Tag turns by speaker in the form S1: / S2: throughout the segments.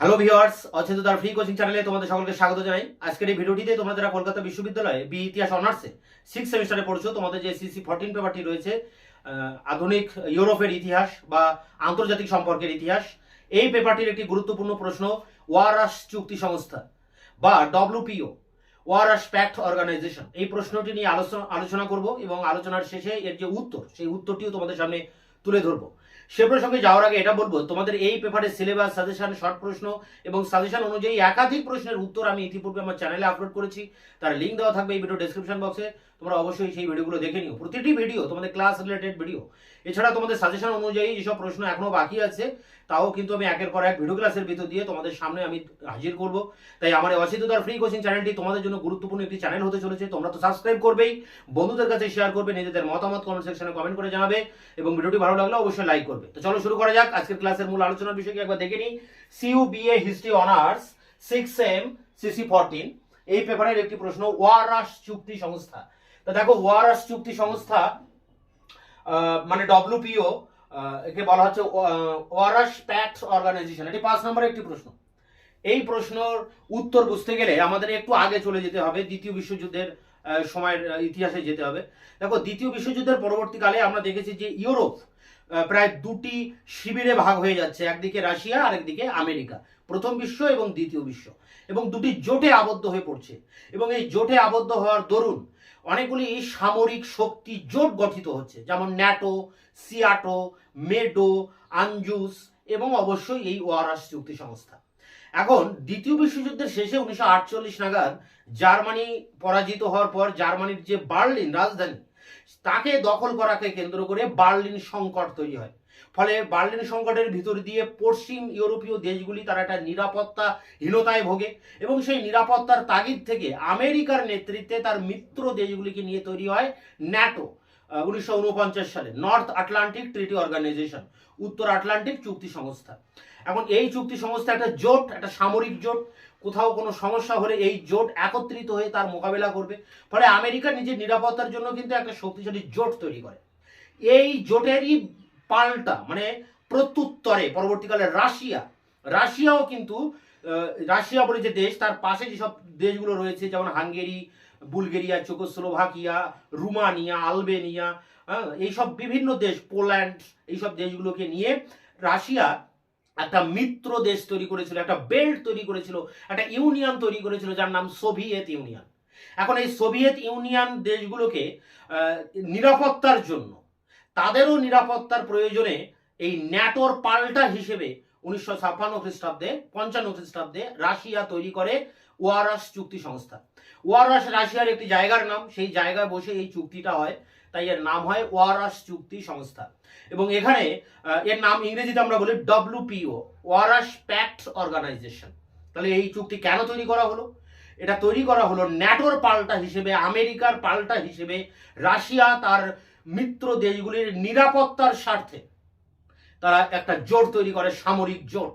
S1: Hello viewers অচেতনার free coaching চ্যানেলে তোমাদের সকলকে স্বাগত জানাই। আজকের এই ভিডিওটিতে তোমরা যারা কলকাতা বিশ্ববিদ্যালয়ে বি ইতিহাস অনার্সে সিক্স সেমিস্টারে পড়ছো, তোমাদের যে সিসি ফোরটিন পেপারটি রয়েছে আধুনিক ইউরোপের ইতিহাস বা আন্তর্জাতিক সম্পর্কের ইতিহাস, এই পেপারটির একটি গুরুত্বপূর্ণ প্রশ্ন ওয়ারাস চুক্তি সংস্থা বা ডব্লিউপিও ওয়ারাস প্যাক্ট অর্গানাইজেশন এই প্রশ্নটি নিয়ে আলোচনা আলোচনা করব এবং আলোচনার শেষে এর যে উত্তর, সেই উত্তরটিও তোমাদের সামনে তুলে ধরবো। সে সঙ্গে যাওয়ার আগে এটা বলব, তোমাদের এই পেপারের সিলেবাস সাজেশন শর্ট প্রশ্ন এবং সাজেশন অনুযায়ী একাধিক প্রশ্নের উত্তর আমি ইতিপূর্বে আমার চ্যানেলে আপলোড করেছি। তার লিঙ্ক দেওয়া থাকবে এই ভিডিও ডেসক্রিপশন বক্সে তোমরা অবশ্যই সেই ভিডিওগুলো দেখে নিও। প্রতিটি ভিডিও তোমাদের ক্লাস রিলেটেড ভিডিও এছাড়া তোমাদের সাজেশন অনুযায়ী যেসব প্রশ্ন এখনও বাকি আছে, তাও কিন্তু আমি একের পর এক ভিডিও ক্লাসের ভিতর দিয়ে তোমাদের সামনে আমি হাজির করব। তাই আমার অসিদ্ধতার ফ্রি কোচিং চ্যানেলটি তোমাদের জন্য গুরুত্বপূর্ণ একটি চ্যানেল হতে চলেছে। তোমরা তো সাবস্ক্রাইব করবেই, বন্ধুদের কাছে শেয়ার করবে, নিজেদের মতামত কমেন্ট সেকশনে কমেন্ট করে জানাবে এবং ভিডিওটি ভালো লাগলে অবশ্যই লাইক করবে। তো চলো শুরু করা যাক। আজকের ক্লাসের মূল আলোচনার বিষয়কে একবার দেখে নিই। CU BA history honours six M CC fourteen এই পেপারের একটি প্রশ্ন, ওয়ারাস চুক্তি সংস্থা। তো দেখো ওয়ারাস চুক্তি সংস্থা মানে ডব্লিউপিও একে বলা হচ্ছে ওয়ারাস প্যাক্স অর্গানাইজেশন। এটি পাঁচ নম্বরের একটি প্রশ্ন। এই প্রশ্নর উত্তর বুঝতে গেলে আমাদের একটু আগে চলে যেতে হবে, দ্বিতীয় বিশ্বযুদ্ধের সময়ের ইতিহাসে যেতে হবে। দেখো, দ্বিতীয় বিশ্বযুদ্ধের পরবর্তীকালে আমরা দেখেছি যে ইউরোপ প্রায় দুটি শিবিরে ভাগ হয়ে যাচ্ছে, একদিকে রাশিয়া আর একদিকে আমেরিকা। প্রথম বিশ্ব এবং দ্বিতীয় বিশ্ব। এবং দুটি জোটে আবদ্ধ হয়ে পড়ছে। এবং এই জোটে আবদ্ধ হওয়ার দরুন অনেকগুলি সামরিক শক্তি জোট গঠিত হচ্ছে, যেমন ন্যাটো, সিয়াটো, মেডো, আঞ্জুস এবং অবশ্যই এই ওয়ারাস চুক্তি সংস্থা। এখন দ্বিতীয় বিশ্বযুদ্ধের শেষে উনিশশো আটচল্লিশ নাগাদ জার্মানি পরাজিত হওয়ার পর জার্মানির যে বার্লিন রাজধানী, তাকে দখল করাকে কেন্দ্র করে বার্লিন সংকট তৈরি হয়। ফলে বার্লিন সংকটের ভিতর দিয়ে পশ্চিম ইউরোপীয় দেশগুলি তারা একটা নিরাপত্তা হীনতায় ভোগে এবং সেই নিরাপত্তার তাগিদ থেকে আমেরিকার নেতৃত্বে তার মিত্র দেশগুলিকে নিয়ে তৈরি হয় ন্যাটো উনিশশো ঊনপঞ্চাশ সালে, নর্থ আটলান্টিক ট্রিটি অর্গানাইজেশন, উত্তর আটলান্টিক চুক্তি সংস্থা। এখন এই চুক্তি সংস্থা একটা জোট, একটা সামরিক জোট। কোথাও কোনো সমস্যা হলে এই জোট একত্রিত হয়ে তার মোকাবেলা করবে। ফলে আমেরিকা নিজের নিরাপত্তার জন্য কিন্তু একটা শক্তিশালী জোট তৈরি করে। এই জোটেরই পাল্টা মানে প্রত্যুত্তরে পরবর্তীকালে রাশিয়া। রাশিয়াও কিন্তু রাশিয়া বলে যে দেশ তার পাশে যেসব দেশগুলো রয়েছে যেমন Hungary Bulgaria Czechoslovakia Rumania Albania হ্যাঁ, এইসব বিভিন্ন দেশ পোল্যান্ড এইসব দেশগুলোকে নিয়ে রাশিয়া একটা মিত্র দেশ তৈরি করেছিল একটা বেল্ট তৈরি করেছিল একটা ইউনিয়ন তৈরি করেছিল যার নাম সোভিয়েত ইউনিয়ন। এখন এই সোভিয়েত ইউনিয়ন দেশগুলোকে নিরাপত্তার জন্য তাদেরও নিরাপত্তার প্রয়োজনে এই ন্যাটোর পাল্টা হিসেবে উনিশশো ছাপ্পান্ন খ্রিস্টাব্দে, পঞ্চান্ন খ্রিস্টাব্দে রাশিয়া তৈরি করে ওয়ারাস চুক্তি সংস্থা। ওয়ারাস রাশিয়ার একটি জায়গার নাম, সেই জায়গায় বসে এই চুক্তিটা হয়, তাই এর নাম হয় ওয়ারাস চুক্তি সংস্থা। এবং এখানে এর নাম ইংরেজিতে আমরা বলি ডব্লিউপিও ওয়ারাস প্যাক্ট অর্গানাইজেশন। তাহলে এই চুক্তি কেন তৈরি করা হলো? এটা তৈরি করা হলো ন্যাটোর পাল্টা হিসেবে, আমেরিকার পাল্টা হিসেবে রাশিয়া তার মিত্র দেশগুলির নিরাপত্তার স্বার্থে তারা একটা জোট তৈরি করে, সামরিক জোট,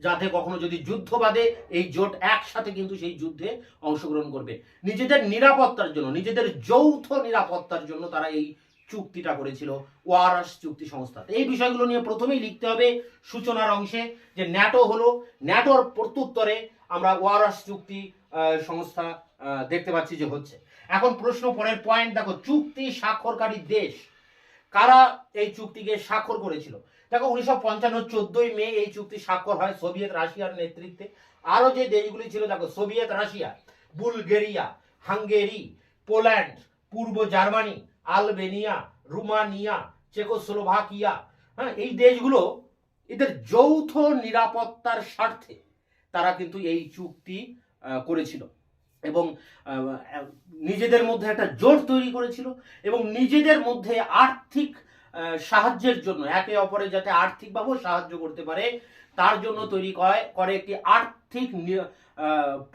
S1: যাতে কখনো যদি যুদ্ধ বাদে এই জোট একসাথে কিন্তু সেই যুদ্ধে অংশগ্রহণ করবে। নিজেদের নিরাপত্তার জন্য, নিজেদের যৌথ নিরাপত্তার জন্য তারা এই চুক্তিটা করেছিল ওয়ারাস চুক্তি সংস্থা। এই বিষয়গুলো নিয়ে প্রথমেই লিখতে হবে সূচনার অংশে যে ন্যাটো হলো, ন্যাটোর প্রত্যুত্তরে আমরা ওয়ারাস চুক্তি সংস্থা দেখতে পাচ্ছি যে হচ্ছে। এখন প্রশ্ন পরের পয়েন্ট দেখো, চুক্তি স্বাক্ষরকারী দেশ। কারা এই চুক্তিকে স্বাক্ষর করেছিল? দেখো, উনিশশো পঞ্চান্ন চোদ্দই মে এই চুক্তি স্বাক্ষর হয় সোভিয়েত রাশিয়ার নেতৃত্বে। আরও যে দেশগুলি ছিল, দেখো, Soviet Russia, Bulgaria, Hungary, Poland, পূর্ব জার্মানি, আলবেনিয়া, রুমানিয়া, চেকোস্লোভাকিয়া হ্যাঁ এই দেশগুলো এদের যৌথ নিরাপত্তার স্বার্থে তারা কিন্তু এই চুক্তি করেছিল। এবং নিজেদের মধ্যে একটা জোট তৈরি করেছিল এবং নিজেদের মধ্যে আর্থিক সাহায্যের জন্য, একে অপরের যাতে আর্থিকভাবেও সাহায্য করতে পারে, তার জন্য তৈরি করে করে একটি আর্থিক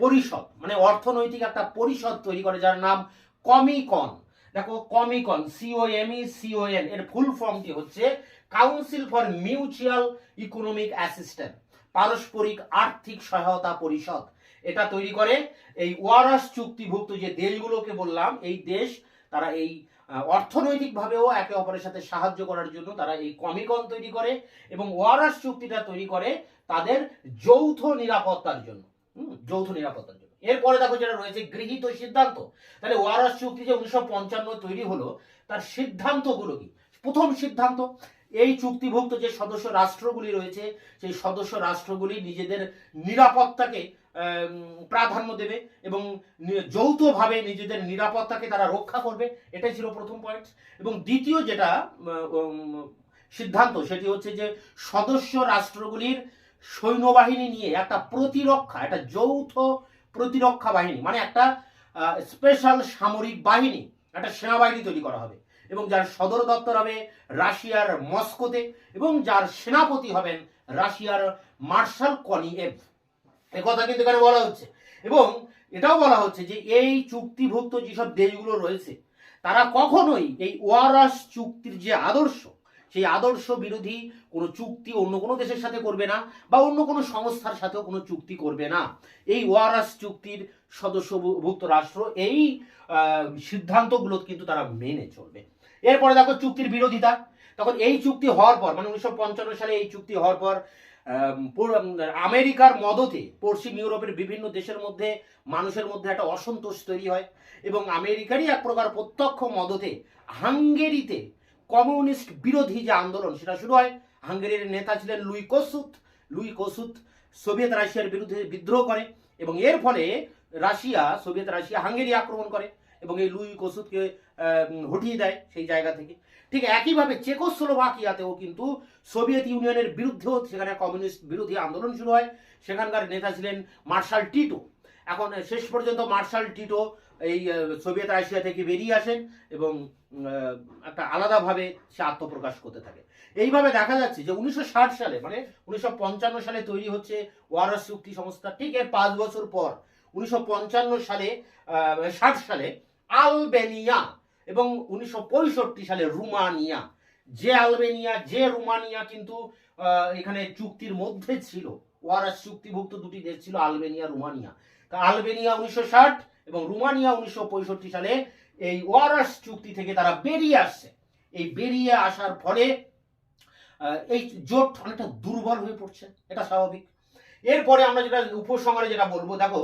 S1: পরিষদ মানে অর্থনৈতিক একটা পরিষদ তৈরি করে যার নাম কমিকন। দেখো, কমিকন সিওএমই সিওএন এর ফুল ফর্মটি হচ্ছে council for mutual economic assistant পারস্পরিক আর্থিক সহায়তা পরিষদ। এটা তৈরি করে। এই ওয়ারাস চুক্তিভুক্ত যে দেশগুলোকে বললাম, এই দেশ তারা এই অর্থনৈতিকভাবেও একে অপরের সাথে সাহায্য করার জন্য তারা এই কমিকন তৈরি করে এবং ওয়ারাস চুক্তিটা তৈরি করে তাদের যৌথ নিরাপত্তার জন্য। যৌথ নিরাপত্তার জন্য। এরপরে দেখো যেটা রয়েছে, গৃহীত সিদ্ধান্ত। তাহলে ওয়ারাস চুক্তি যে উনিশশো পঞ্চান্ন তৈরি হলো, তার সিদ্ধান্তগুলো কি? প্রথম সিদ্ধান্ত, এই চুক্তিভুক্ত যে সদস্য রাষ্ট্রগুলি রয়েছে, সেই সদস্য রাষ্ট্রগুলি নিজেদের নিরাপত্তাকে প্রাধান্য দেবে এবং যৌথভাবে নিজেদের নিরাপত্তাকে তারা রক্ষা করবে। এটাই ছিল প্রথম পয়েন্ট এবং দ্বিতীয় যেটা সিদ্ধান্ত, সেটি হচ্ছে যে সদস্য রাষ্ট্রগুলির সৈন্যবাহিনী নিয়ে একটা প্রতিরক্ষা, একটা যৌথ প্রতিরক্ষা বাহিনী মানে একটা স্পেশাল সামরিক বাহিনী, একটা সেনাবাহিনী তৈরি করা হবে। এবং যার সদর দপ্তর হবে রাশিয়ার মস্কোতে এবং যার সেনাপতি হবেন রাশিয়ার মার্শাল কনিয়েভ। কথা কিন্তু এখানে বলা হচ্ছে। এবং এটাও বলা হচ্ছে যে এই চুক্তিভুক্ত যেসব দেশগুলো রয়েছে, তারা কখনোই এই ওয়ারাস চুক্তির যে আদর্শ, সেই আদর্শ বিরোধী কোনো চুক্তি অন্য কোনো দেশের সাথে করবে না বা অন্য কোনো সংস্থার সাথেও কোনো চুক্তি করবে না। এই ওয়ারাস চুক্তির সদস্যভুক্ত রাষ্ট্র এই সিদ্ধান্তগুলো কিন্তু তারা মেনে চলবে। এরপরে দেখো চুক্তির বিরোধিতা। তখন এই চুক্তি হওয়ার পর মানে উনিশশো পঞ্চান্ন সালে এই চুক্তি হওয়ার পর আমেরিকার মদতে পশ্চিম ইউরোপের বিভিন্ন দেশের মধ্যে মানুষের মধ্যে একটা অসন্তোষ তৈরি হয় এবং আমেরিকারই এক প্রকার প্রত্যক্ষ মদতে হাঙ্গেরিতে কমিউনিস্ট বিরোধী যে আন্দোলন সেটা শুরু হয়। হাঙ্গেরির নেতা ছিলেন Louis Kossuth. Louis Kossuth Soviet রাশিয়ার বিরুদ্ধে বিদ্রোহ করে এবং এর ফলে রাশিয়া, সোভিয়েত রাশিয়া হাঙ্গেরি আক্রমণ করে। এবং এই লুই কোসুতকে আহ, হটিয়ে দেয় সেই জায়গা থেকে। ঠিক একইভাবে চেকোস্লোভাকিয়াতেও কিন্তু সোভিয়েত ইউনিয়নের বিরুদ্ধেও সেখানে কমিউনিস্ট বিরোধী আন্দোলন শুরু হয়। সেখানকার নেতা ছিলেন মার্শাল টিটো। এখন শেষ পর্যন্ত মার্শাল টিটো এই সোভিয়েত রাশিয়া থেকে বেরিয়ে আসেন এবং একটা আলাদাভাবে সে আত্মপ্রকাশ করতে থাকে। এইভাবে দেখা যাচ্ছে যে উনিশশো ষাট সালে মানে উনিশশো পঞ্চান্ন সালে তৈরি হচ্ছে ওয়ারাস চুক্তি সংস্থা। ঠিক এর পাঁচ বছর পর উনিশশো পঞ্চান্ন সালে ষাট সালে আলবেনিয়া এবং উনিশশো পঁয়ষট্টি সালে রুমানিয়া। যে আলবেনিয়া, যে রুমানিয়া কিন্তু এখানে চুক্তির মধ্যে ছিল। ওয়ারাস চুক্তিভুক্ত দুটি দেশ ছিল, আলবেনিয়া, রুমানিয়া। তা আলবেনিয়া উনিশশো ষাট এবং রুমানিয়া উনিশশো পঁয়ষট্টি সালে এই ওয়ারাস চুক্তি থেকে তারা বেরিয়ে আসছে। এই বেরিয়ে আসার ফলে এই জোট অনেকটা দুর্বল হয়ে পড়ছে। এটা স্বাভাবিক। এরপরে আমরা যেটা উপসংহারে যেটা বলব, দেখো,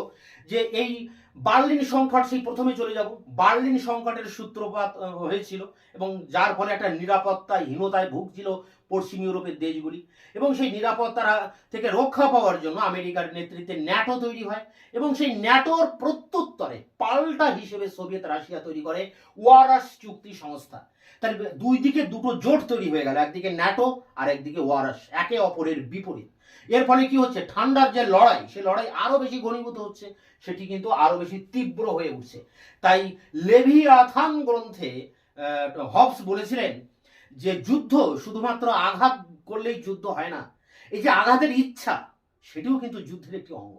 S1: যে এই বার্লিন সংকট, সেই প্রথমে চলে যাব। বার্লিন সংকটের সূত্রপাত হয়েছিল এবং যার ফলে একটা নিরাপত্তাহীনতায় ভুগছিল পশ্চিম ইউরোপের দেশগুলি এবং সেই নিরাপত্তা থেকে রক্ষা পাওয়ার জন্য আমেরিকার নেতৃত্বে ন্যাটো তৈরি হয় এবং সেই ন্যাটোর প্রত্যুত্তরে পাল্টা হিসেবে সোভিয়েত রাশিয়া তৈরি করে ওয়ারাস চুক্তি সংস্থা। তার দুই দিকে দুটো জোট তৈরি হয়ে গেল, একদিকে ন্যাটো আর একদিকে ওয়ারাস একে অপরের বিপরীত। এর ফলে কি হচ্ছে? ঠান্ডার যে লড়াই, সে লড়াই আরও বেশি ঘনীভূত হচ্ছে, সেটি কিন্তু আরও বেশি তীব্র হয়ে উঠছে। তাই লেভি আথান গ্রন্থে হবস বলেছিলেন যে যুদ্ধ শুধুমাত্র আঘাত করলেই যুদ্ধ হয় না, এই যে আঘাতের ইচ্ছা, সেটিও কিন্তু যুদ্ধের একটি অঙ্গ।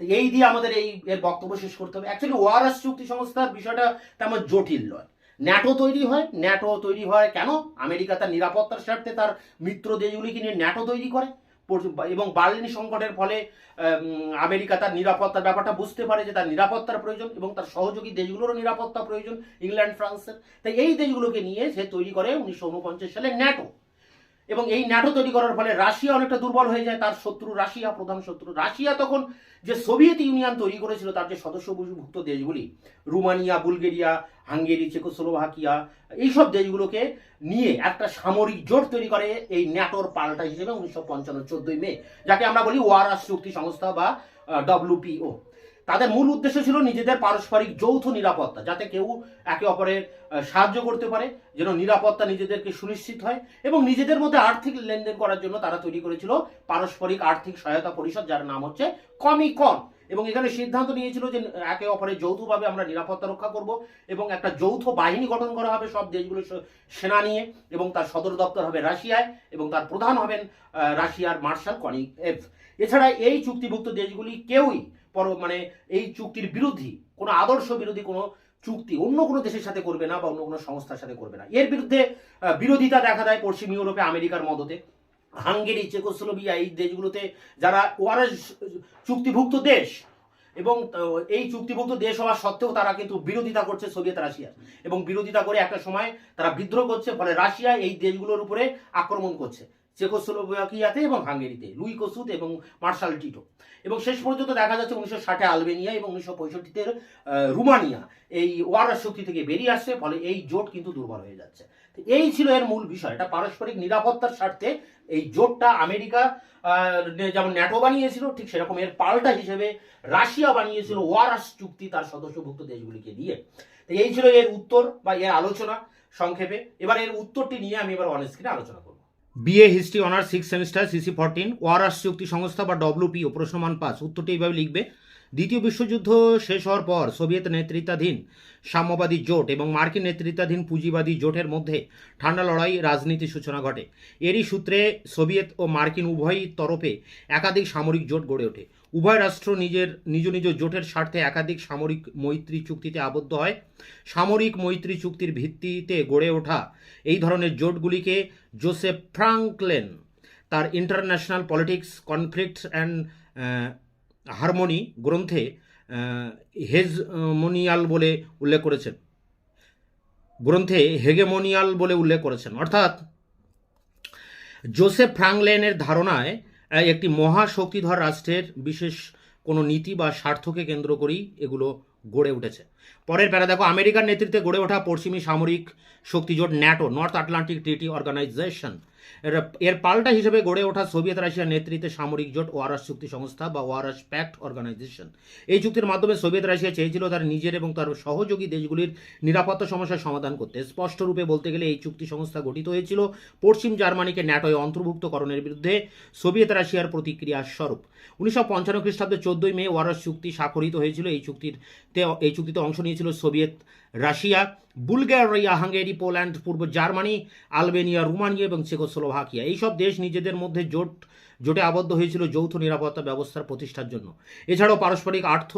S1: তো এই দিয়ে আমাদের এই, এর বক্তব্য শেষ করতে হবে। অ্যাকচুয়ালি ওয়ারাস চুক্তি সংস্থার বিষয়টা তেমন জটিল নয়। ন্যাটো তৈরি হয়, ন্যাটো তৈরি হয় কেন? আমেরিকা তার নিরাপত্তার স্বার্থে তার মিত্র দেশগুলিকে নিয়ে ন্যাটো তৈরি করে। এবং বার্লিন সংকটের ফলে আমেরিকা তার নিরাপত্তার ব্যাপারটা বুঝতে পারে যে তার নিরাপত্তার প্রয়োজন এবং তার সহযোগী দেশগুলোরও নিরাপত্তা প্রয়োজন, ইংল্যান্ড, ফ্রান্সের। তাই এই দেশগুলোকে নিয়ে সে তৈরি করে উনিশশো উনপঞ্চাশ সালে ন্যাটো। এবং এই ন্যাটো তৈরি করার ফলে রাশিয়া অনেকটা দুর্বল হয়ে যায়। তার শত্রু রাশিয়া, প্রধান শত্রু রাশিয়া তখন যে সোভিয়েত ইউনিয়ন তৈরি করেছিল, তার যে সদস্যভুক্ত দেশগুলি, রুমানিয়া, বুলগেরিয়া হাঙ্গেরি চেকোস্লোভাকিয়া এইসব দেশগুলোকে নিয়ে একটা সামরিক জোট তৈরি করে এই ন্যাটোর পাল্টা হিসেবে উনিশশো পঞ্চান্ন চোদ্দই মে, যাকে আমরা বলি ওয়ারাস চুক্তি সংস্থা বা ডব্লিউপিও তাদের মূল উদ্দেশ্য ছিল নিজেদের পারস্পরিক যৌথ নিরাপত্তা, যাতে কেউ একে অপরের সাহায্য করতে পারে, যেন নিরাপত্তা নিজেদেরকে সুনিশ্চিত হয় এবং নিজেদের মধ্যে আর্থিক লেনদেন করার জন্য তারা তৈরি করেছিল পারস্পরিক আর্থিক সহায়তা পরিষদ, যার নাম হচ্ছে কমিকন। এবং এখানে সিদ্ধান্ত নিয়েছিল যে একে অপরের যৌথভাবে আমরা নিরাপত্তা রক্ষা করব এবং একটা যৌথ বাহিনী গঠন করা হবে সব দেশগুলোর সেনা নিয়ে এবং তার সদর দপ্তর হবে রাশিয়ায় এবং তার প্রধান হবেন রাশিয়ার মার্শাল কনি এফ। এছাড়া এই চুক্তিভুক্ত দেশগুলি কেউই পর মানে এই চুক্তির বিরোধী, কোনো আদর্শ বিরোধী কোনো চুক্তি অন্য কোনো দেশের সাথে করবে না বা অন্য কোনো সংস্থার সাথে করবে না। এর বিরুদ্ধে বিরোধিতা দেখা দেয় পশ্চিম ইউরোপে, আমেরিকার মদতে। হাঙ্গেরি, চেকোস্লোভিয়া এই দেশগুলোতে যারা ওয়ারাস চুক্তিভুক্ত দেশ এবং এই চুক্তিভুক্ত দেশ হওয়া সত্ত্বেও তারা কিন্তু বিরোধিতা করছে সোভিয়েত রাশিয়া এবং বিরোধিতা করে একটা সময় তারা বিদ্রোহ করছে, ফলে রাশিয়া এই দেশগুলোর উপরে আক্রমণ করছে। চেকোস্লোভাকিয়াতে এবং হাঙ্গেরিতে, লুই কোসুত এবং মার্শাল টিটো। এবং শেষ পর্যন্ত দেখা যাচ্ছে উনিশশো ষাটে আলবেনিয়া এবং উনিশশো পঁয়ষট্টিতে রুমানিয়া এই ওয়ারাস শক্তি থেকে বেরিয়ে আসছে, ফলে এই জোট কিন্তু দুর্বল হয়ে যাচ্ছে। এই ছিল এর মূল বিষয়। এটা পারস্পরিক নিরাপত্তার স্বার্থে এই জোটটা আমেরিকা যেমন ন্যাটো বানিয়েছিল, ঠিক সেরকম এর পাল্টা হিসেবে রাশিয়া বানিয়েছিল ওয়ারাস চুক্তি তার সদস্যভুক্ত দেশগুলিকে দিয়ে। তো এই ছিল এর উত্তর বা এর আলোচনা সংক্ষেপে। এবার এর উত্তরটি নিয়ে আমি এবার অন স্ক্রিনে আলোচনা করব। BA history honours six semester CC fourteen Warsaw চুক্তি সংস্থা বা ডব্লিউপিও প্রশ্নমান পাস উত্তরটি এইভাবে লিখবে দ্বিতীয় বিশ্বযুদ্ধ শেষ হওয়ার পর সোভিয়েত নেতৃত্বাধীন সাম্যবাদী জোট এবং মার্কিন নেতৃত্বাধীন পুঁজিবাদী জোটের মধ্যে ঠান্ডা লড়াই রাজনীতির সূচনা ঘটে। এরই সূত্রে সোভিয়েত ও মার্কিন উভয় তরফে একাধিক সামরিক জোট গড়ে ওঠে। উভয় রাষ্ট্র নিজের, নিজ নিজ জোটের স্বার্থে একাধিক সামরিক মৈত্রী চুক্তিতে আবদ্ধ হয়। সামরিক মৈত্রী চুক্তির ভিত্তিতে গড়ে ওঠা এই ধরনের জোটগুলিকে জোসেফ ফ্রাঙ্কলেন তার international politics conflict and harmony গ্রন্থে হেজমোনিয়াল বলে উল্লেখ করেছেন। গ্রন্থে হেগেমোনিয়াল বলে উল্লেখ করেছেন। অর্থাৎ জোসেফ ফ্রাঙ্কলেনের ধারণায় একটি মহাশক্তিধর রাষ্ট্রের বিশেষ কোনো নীতি বা স্বার্থকে কেন্দ্র করেই এগুলো গড়ে উঠেছে। পরের প্যারা, দেখো, আমেরিকার নেতৃত্বে গড়ে ওঠা পশ্চিমী সামরিক শক্তিজোট NATO, North Atlantic Treaty Organisation. এর পাল্টা হিসেবে গড়ে ওঠা সোভিয়েত রাশিয়ার নেতৃত্বে সামরিক জোট ওয়ারাস চুক্তি সংস্থা বা ওয়ারাস প্যাক্ট অর্গানাইজেশন। এই চুক্তির মাধ্যমে সোভিয়েত রাশিয়া চেয়েছিল তার নিজের এবং তার সহযোগী দেশগুলির নিরাপত্তা সমস্যার সমাধান করতে। স্পষ্টরূপে বলতে গেলে এই চুক্তি সংস্থা গঠিত হয়েছিল পশ্চিম জার্মানিকে ন্যাটোয় অন্তর্ভুক্তকরণের বিরুদ্ধে সোভিয়েত রাশিয়ার প্রতিক্রিয়া স্বরূপ। উনিশশো পঞ্চান্ন খ্রিস্টাব্দে চোদ্দই মে ওয়ারাস চুক্তি স্বাক্ষরিত হয়েছিল। এই চুক্তির এই চুক্তিতে অংশ নিয়েছিল Soviet Russia, Bulgaria, Hungary, Poland, পূর্ব জার্মানি, আলবেনিয়া, রুমানিয়া এবং চেকোস্লোভাকিয়া। এইসব দেশ নিজেদের মধ্যে জোট, জোটে আবদ্ধ হয়েছিল যৌথ নিরাপত্তা ব্যবস্থার প্রতিষ্ঠার জন্য। এছাড়াও পারস্পরিক অর্থ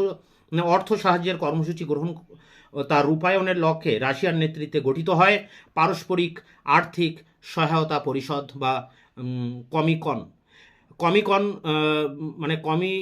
S1: অর্থ সাহায্যের কর্মসূচি গ্রহণ তার রূপায়ণের লক্ষ্যে রাশিয়ার নেতৃত্বে গঠিত হয় পারস্পরিক আর্থিক সহায়তা পরিষদ বা কমিকন। কমিকন মানে কমি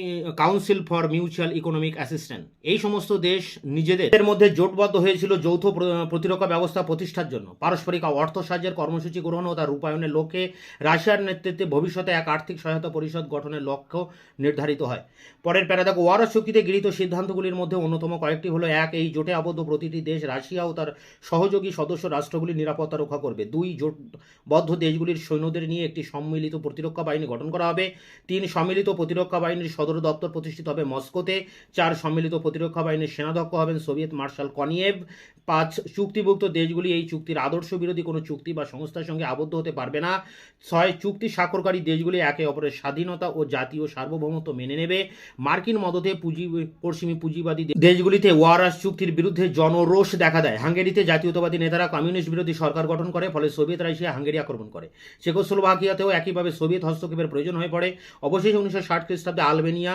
S1: council for mutual economic assistant এই সমস্ত দেশ নিজেদের মধ্যে জোটবদ্ধ হয়েছিল যৌথ প্রতিরক্ষা ব্যবস্থা প্রতিষ্ঠার জন্য। পারস্পরিক অর্থ সাহায্যের কর্মসূচি গ্রহণ ও তার রূপায়ণের লক্ষ্যে রাশিয়ার নেতৃত্বে ভবিষ্যতে এক আর্থিক সহায়তা পরিষদ গঠনের লক্ষ্য নির্ধারিত হয়। পরের প্যারা দেখো ওয়ারাস চুক্তিতে গৃহীত সিদ্ধান্তগুলির মধ্যে অন্যতম কয়েকটি হলো, এক, এই জোটে আবদ্ধ প্রতিটি দেশ রাশিয়া ও তার সহযোগী সদস্য রাষ্ট্রগুলির নিরাপত্তা রক্ষা করবে। দুই, জোটবদ্ধ দেশগুলির সৈন্যদের নিয়ে একটি সম্মিলিত প্রতিরক্ষা বাহিনী গঠন করা হবে। তিন, সম্মিলিত প্রতিরক্ষা বাহিনীর সদর দপ্তর প্রতিষ্ঠিত হবে মস্কোতে। চার, সম্মিলিত প্রতিরক্ষা বাহিনীর সেনাধ্যক্ষ হবেন সোভিয়েত মার্শাল কনিয়েভ। পাঁচ, চুক্তিভুক্ত দেশগুলি এই চুক্তির আদর্শ বিরোধী কোনো চুক্তি বা সংস্থার সঙ্গে আবদ্ধ হতে পারবে না। ছয়, চুক্তি স্বাক্ষরকারী দেশগুলি একে অপরের স্বাধীনতা ও জাতীয় সার্বভৌমত্ব মেনে নেবে। মার্কিন মদতে পুঁজি, পশ্চিমী পুঁজিবাদী দেশগুলিতে ওয়ারাস চুক্তির বিরুদ্ধে জনরোষ দেখা দেয়। হাঙ্গেরিতে জাতীয়তাবাদী নেতারা কমিউনিস্ট বিরোধী সরকার গঠন করে, ফলে সোভিয়েত রাশিয়া হাঙ্গেরি আক্রমণ করে। চেকোস্লোভাকিয়াতেও একইভাবে সোভিয়েত হস্তক্ষেপের প্রয়োজন হয়ে। পড়ে। অবশেষে উনিশশো ষাট খ্রিস্টাব্দে আলবেনিয়া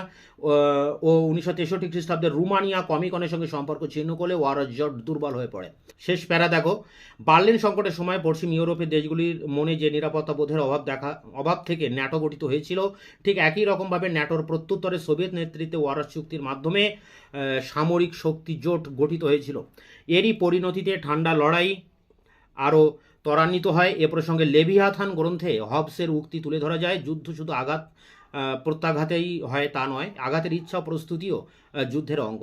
S1: ও উনিশশো তেষট্টি খ্রিস্টাব্দে রুমানিয়া কমিকনের সঙ্গে সম্পর্ক ছিন্ন করলে ওয়ারাস জোট দুর্বল হয়ে পড়ে। শেষ প্যারা দেখো, বার্লিন সংকটের সময় পশ্চিম ইউরোপের দেশগুলির মনে যে নিরাপত্তা বোধের অভাব দেখা, অভাব থেকে ন্যাটো গঠিত হয়েছিল, ঠিক একই রকমভাবে ন্যাটোর প্রত্যুত্তরে সোভিয়েত নেতৃত্বে ওয়ারাস চুক্তির মাধ্যমে সামরিক শক্তি জোট গঠিত হয়েছিল। এরই পরিণতিতে ঠান্ডা লড়াই আরও ত্বরান্বিত হয়। এ প্রসঙ্গে লেভিয়াথান গ্রন্থে হবসের উক্তি তুলে ধরা যায়। যুদ্ধ শুধু আঘাত প্রত্যাঘাতেই হয় তা নয়, আঘাতের ইচ্ছা প্রস্তুতিও যুদ্ধের অঙ্গ।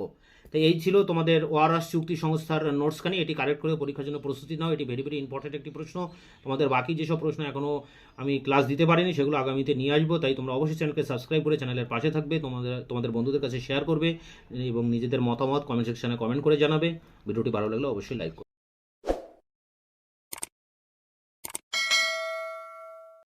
S1: তো এই ছিল তোমাদের ওয়ারাস চুক্তি সংস্থার নোটসখানি। এটি কালেক্ট করে পরীক্ষার জন্য প্রস্তুতি নাও। এটি ভেরি ভেরি ইম্পর্টেন্ট একটি প্রশ্ন। তোমাদের বাকি যেসব প্রশ্ন এখনও আমি ক্লাস দিতে পারিনি, সেগুলো আগামীতে নিয়ে আসব। তাই তোমরা অবশ্যই চ্যানেলকে সাবস্ক্রাইব করে চ্যানেলের পাশে থাকবে। তোমাদের তোমাদের বন্ধুদের কাছে শেয়ার করবে এবং নিজেদের মতামত কমেন্ট সেকশানে কমেন্ট করে জানাবে। ভিডিওটি ভালো লাগলে অবশ্যই লাইক